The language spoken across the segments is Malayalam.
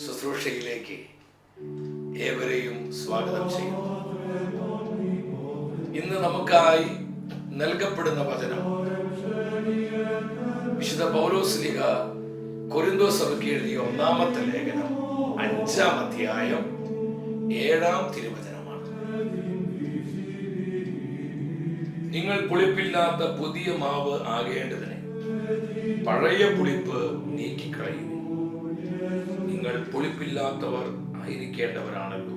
ശുശ്രൂഷയിലേക്ക് ഏവരെയും സ്വാഗതം ചെയ്യുന്നു. ഇന്ന് നമുക്കായി നൽകപ്പെടുന്ന വചനം വിശുദ്ധ പൗലോസ്ലിഹ കൊരിന്തോ സഭയ്ക്ക് എഴുതിയ ഒന്നാമത്തെ ലേഖനം അഞ്ചാം അധ്യായം ഏഴാം തിരുവചനമാണ്. നിങ്ങൾ പുളിപ്പില്ലാത്ത പുതിയ മാവ് ആകേണ്ടതിന് പഴയ പുളിപ്പ് നീക്കിക്കളയും. നിങ്ങൾ പുളിപ്പില്ലാത്തവർ ആയിരിക്കേണ്ടവരാണല്ലോ.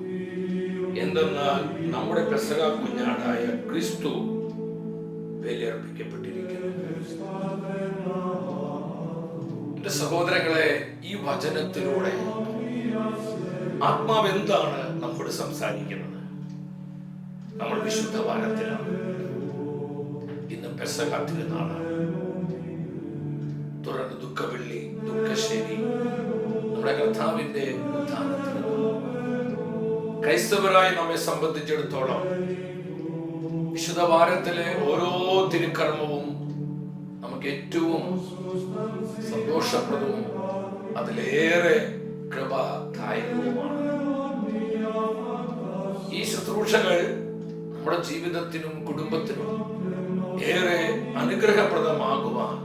എന്തെന്നാൽ നമ്മുടെ പെസക കുഞ്ഞാടായ ക്രിസ്തു ബലിയർപ്പിക്കപ്പെട്ടിരിക്കുന്നു. സഹോദരങ്ങളെ ഈ വചനത്തിലൂടെ ആത്മാവ് എന്താണ് നമ്മോട് സംസാരിക്കുന്നത്? നമ്മൾ വിശുദ്ധ വാരത്തിലാണ്. ഇന്ന് പെസക തിരുനാളാണ്. തുടർന്ന് ദുഃഖവെള്ളി ദുഃഖശേരി നമ്മുടെ കർത്താവിന്റെ ക്രൈസ്തവരായി നമ്മെ സംബന്ധിച്ചിടത്തോളം വിശുദ്ധ വാരത്തിലെ ഓരോ തിരുക്കർമ്മവും നമുക്ക് ഏറ്റവും സന്തോഷപ്രദവും അതിലേറെ ഈ ശുശ്രൂഷകൾ നമ്മുടെ ജീവിതത്തിനും കുടുംബത്തിനും ഏറെ അനുഗ്രഹപ്രദമാകുവാൻ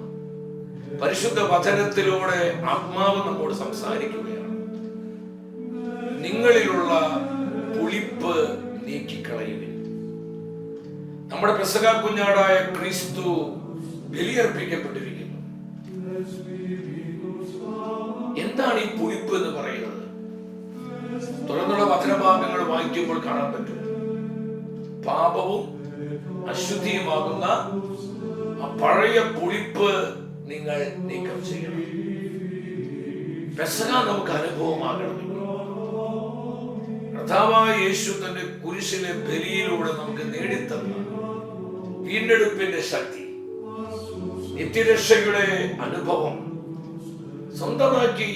പരിശുദ്ധ വചനത്തിലൂടെ ആത്മാവ് നമ്മോട് സംസാരിക്കുകയാണ്. നിങ്ങളിലുള്ള പുളിപ്പ് നീക്കിക്കളയുവിൻ. നമ്മുടെ പ്രസക കുഞ്ഞാടായ ക്രിസ്തു ബലിയർപ്പിക്കപ്പെട്ടിരിക്കുന്നു. എന്താണ് ഈ പുളിപ്പ് എന്ന് പറയുന്നത്? തുടർന്നുള്ള വചനഭാഗങ്ങൾ വായിക്കുമ്പോൾ കാണാൻ പറ്റും. പാപവും അശുദ്ധിയുമാകുന്ന ആ പഴയ പുളിപ്പ് നിങ്ങൾ നീക്കം ചെയ്യണം. പെസക നമുക്ക് അനുഭവമാകണം. കർത്താവായ യേശു തന്റെ കുരിശിലെ ബലിയിലൂടെ നമുക്ക് നേടിത്തന്ന വീണ്ടെടുപ്പിന്റെ ശക്തി നിത്യരക്ഷയുടെ അനുഭവം സ്വന്തമാക്കി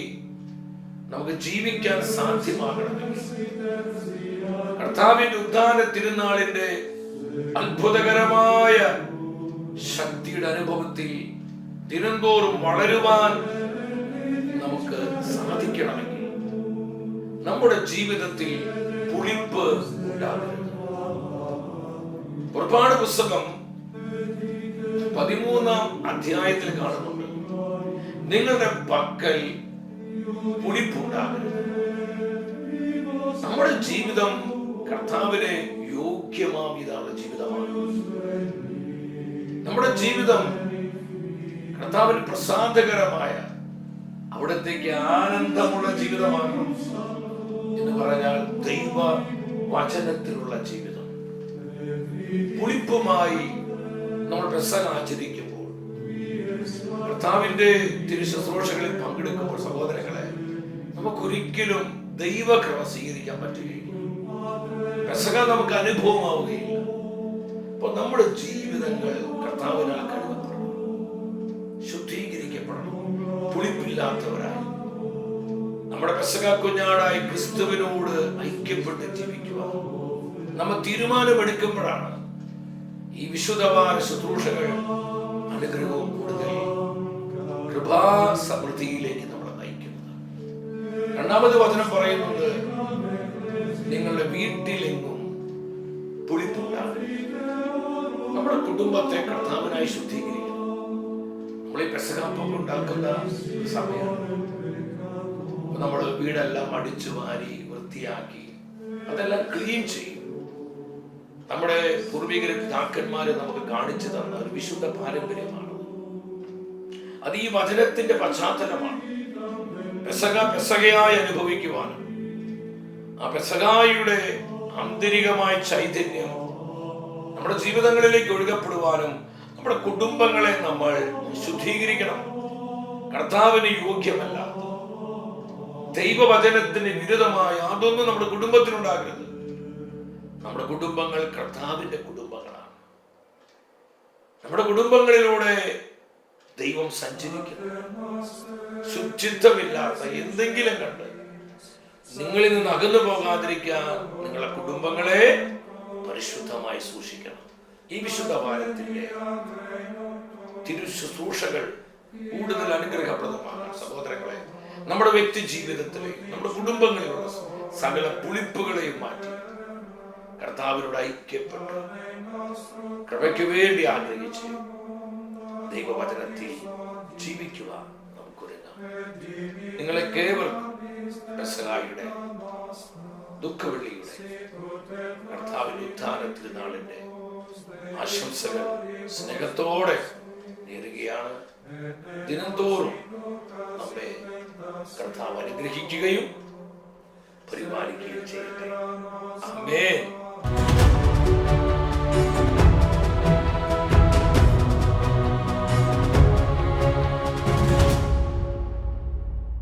നമുക്ക് ജീവിക്കാൻ സാധ്യമാകണമെങ്കിൽ കർത്താവിന്റെ ഉദ്ധാന തിരുനാളിന്റെ അത്ഭുതകരമായ ശക്തിയുടെ അനുഭവത്തിൽ ദിനംതോറും വളരുവാൻ നമുക്ക് സാധിക്കണമെങ്കിൽ നമ്മുടെ ജീവിതത്തിൽ പുളിപ്പ് ഉണ്ടാകരുത്. പുസ്തകം പതിമൂന്നാം അധ്യായത്തിൽ കാണുന്നുണ്ട്. നിങ്ങളുടെ പക്കൽ പുളിപ്പുണ്ടാകരുത് നമ്മുടെ ജീവിതം കർത്താവിനെ യോഗ്യമാവിതാണ് ജീവിതമാണ്. നമ്മുടെ ജീവിതം കർത്താവിന് പ്രസാദകരമായ അവിടത്തേക്ക് ആനന്ദമുള്ള ജീവിതമാകണം എന്ന് പറഞ്ഞാൽ ദൈവ വചനത്തിലുള്ള ജീവിതം. പുളിപ്പുമായി നമ്മൾ പ്രസംഗ ആചരിക്കുമ്പോൾ കർത്താവിന്റെ തിരുശുശ്രൂഷകളിൽ പങ്കെടുക്കുമ്പോൾ സഹോദരങ്ങളെ നമുക്കൊരിക്കലും ദൈവക്രമ സ്വീകരിക്കാൻ പറ്റുകയില്ല. പ്രസംഗം നമുക്ക് അനുഭവമാവുകയില്ല. അപ്പൊ നമ്മുടെ ജീവിതങ്ങൾ കർത്താവിനാൽ കഴുകപ്പെടണം ശുദ്ധീകരിക്കപ്പെടണം പുളിപ്പില്ലാത്തവരായി. നമ്മുടെ പെസക കുഞ്ഞാടായി ക്രിസ്തുവിനോട് ഐക്യപ്പെട്ട് ജീവിക്കുക നമ്മ തീരുമാനമെടുക്കുമ്പോഴാണ് ഈ വിശുദ്ധമായ ശുശ്രൂഷകൾ അനുഗ്രഹവും കൂടുതൽ കൃപാസമൃദ്ധിയിലേക്ക് നമ്മളെ നയിക്കുന്നത്. രണ്ടാമത് വചനം പറയുന്നത് നിങ്ങളുടെ വീട്ടിലെങ്ങും പുളിപ്പുണ്ടാകും നമ്മുടെ കുടുംബത്തെ കർത്താവിനായി ശുദ്ധീകരിക്കണം നമ്മൾ ഈ പെസകാപ്പം ഉണ്ടാക്കുന്ന സമയമാണ്. നമ്മൾ വീടെല്ലാം അടിച്ചു വാരി വൃത്തിയാക്കി അതെല്ലാം ക്ലീൻ ചെയ്യും. നമ്മുടെ പൂർവികരെ പിതാക്കന്മാരെ നമുക്ക് കാണിച്ചു തന്ന ഒരു വിശുദ്ധ പാരമ്പര്യമാണ്. അത് ഈ വചനത്തിന്റെ പശ്ചാത്തലമാണ്. പെസക പെസകയായി അനുഭവിക്കുവാനും ആ പെസകായുടെ ആന്തരികമായ ചൈതന്യം നമ്മുടെ ജീവിതങ്ങളിലേക്ക് ഒഴുകപ്പെടുവാനും നമ്മുടെ കുടുംബങ്ങളെ നമ്മൾ ശുദ്ധീകരിക്കണം. കർത്താവിന് യോഗ്യമല്ല. ദൈവവചനത്തിന് വിരുദ്ധമായ അതൊന്നും നമ്മുടെ കുടുംബത്തിനുണ്ടാകരുത്. നമ്മുടെ കുടുംബങ്ങൾ കർത്താവിന്റെ കുടുംബങ്ങളാണ്. നമ്മുടെ കുടുംബങ്ങളിലൂടെ ദൈവം സഞ്ചരിക്കുന്നു ശുചിത്വമില്ലാത്ത എന്തെങ്കിലും കണ്ട് നിങ്ങളിൽ നിന്ന് അകന്നു പോകാതിരിക്കാൻ നിങ്ങളുടെ കുടുംബങ്ങളെ പരിശുദ്ധമായി സൂക്ഷിക്കണം. ഈ വിശുദ്ധ വാരത്തിന്റെ തിരു ശുശ്രൂഷകൾ കൂടുതൽ അനുഗ്രഹപ്രദമാണ്. സഹോദരങ്ങളെ നമ്മുടെ വ്യക്തി ജീവിതത്തിലെ നമ്മുടെ കുടുംബങ്ങളിലുള്ള സകല പുളിപ്പുകളെയും മാറ്റി കർത്താവിനോട് ഐക്യപ്പെട്ട്. കൃപയ്ക്ക് വേണ്ടി ആഗ്രഹിച്ച് ദൈവവചനത്തിൽ ജീവിക്കുക നമുക്കൊരുങ്ങാം. നിങ്ങളെ കേവലം ദുഃഖവെള്ളിയുടെ കർത്താവിന്റെ ഉത്ഥാന തിരുനാളിന്റെ ആശംസകൾ സ്നേഹത്തോടെ നേരുകയാണ്. ദിനംതോറും നമ്മെ കർത്താവ് അനുഗ്രഹിക്കുകയും പരിപാലിക്കുകയും ചെയ്യട്ടെ. അമ്മേ